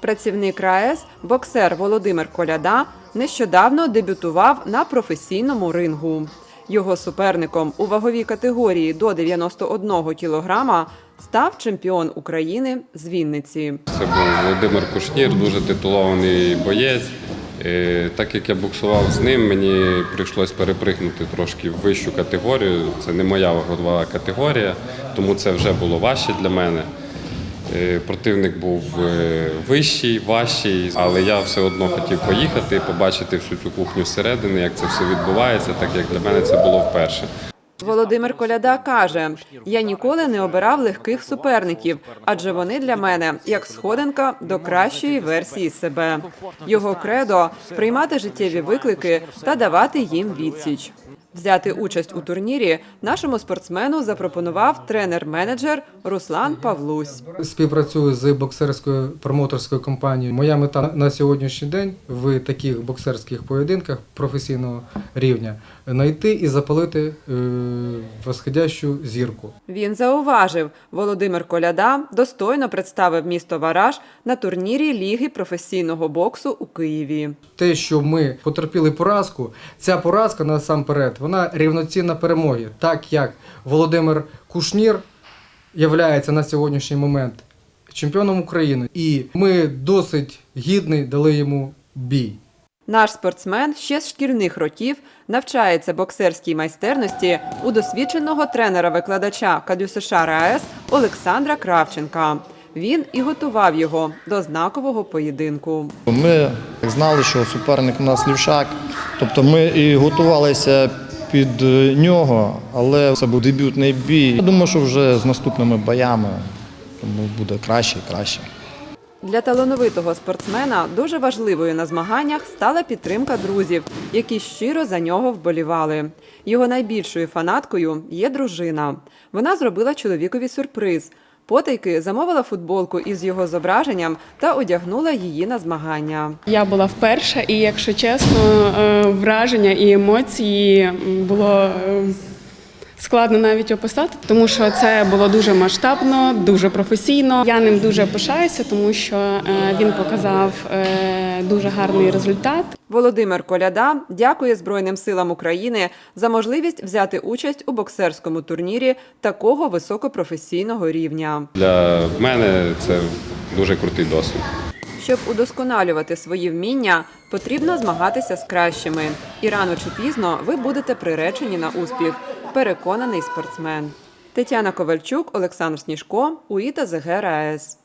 Працівник РаЕС, боксер Володимир Коляда, нещодавно дебютував на професійному рингу. Його суперником у ваговій категорії до 91 кілограма став чемпіон України з Вінниці. Це був Володимир Кушнір, дуже титулований боєць. Е, Так як я боксував з ним, мені прийшлось перепригнути трошки в вищу категорію. Це не моя вагова категорія, тому це вже було важче для мене. Е, Противник був е, вищий, важчий, але я все одно хотів поїхати, побачити всю цю кухню зсередини, як це все відбувається, так як для мене це було вперше. Володимир Коляда каже: я ніколи не обирав легких суперників, адже вони для мене як сходинка до кращої версії себе. Його кредо приймати життєві виклики та давати їм відсіч. Взяти участь у турнірі нашому спортсмену запропонував тренер-менеджер Руслан Павлусь. Співпрацюю з боксерською промоторською компанією. Моя мета на сьогоднішній день в таких боксерських поєдинках професійного рівня знайти і запалити е, восходящу зірку. Він зауважив, Володимир Коляда достойно представив місто Вараж на турнірі Ліги професійного боксу у Києві. Те, що ми потерпіли поразку, ця поразка насамперед вона рівноцінна перемоги, так як Володимир Кушнір являється на сьогоднішній момент чемпіоном України, і ми досить гідний дали йому бій. Наш спортсмен ще з шкільних років навчається боксерській майстерності у досвідченого тренера-викладача КадЮСШ РаЕС Олександра Кравченка. Він і готував його до знакового поєдинку. Ми знали, що суперник у нас лівшак, тобто ми і готувалися під е, нього, але це був дебютний бій. Я думаю, що вже з наступними боями тому буде краще і краще. Для талановитого спортсмена дуже важливою на змаганнях стала підтримка друзів, які щиро за нього вболівали. Його найбільшою фанаткою є дружина. Вона зробила чоловікові сюрприз. Потайки замовила футболку із його зображенням та одягнула її на змагання. Я була вперше, і якщо чесно, е, враження і емоції було е, складно навіть описати, тому що це було дуже масштабно, дуже професійно. Я ним дуже пишаюся, тому що е, він показав е, дуже гарний результат. Володимир Коляда дякує Збройним силам України за можливість взяти участь у боксерському турнірі такого високопрофесійного рівня. Для мене це дуже крутий досвід. Щоб удосконалювати свої вміння, потрібно змагатися з кращими. І рано чи пізно ви будете приречені на успіх. Переконаний спортсмен. Тетяна Ковальчук, Олександр Сніжко, УІТА ЗГ РаЕС.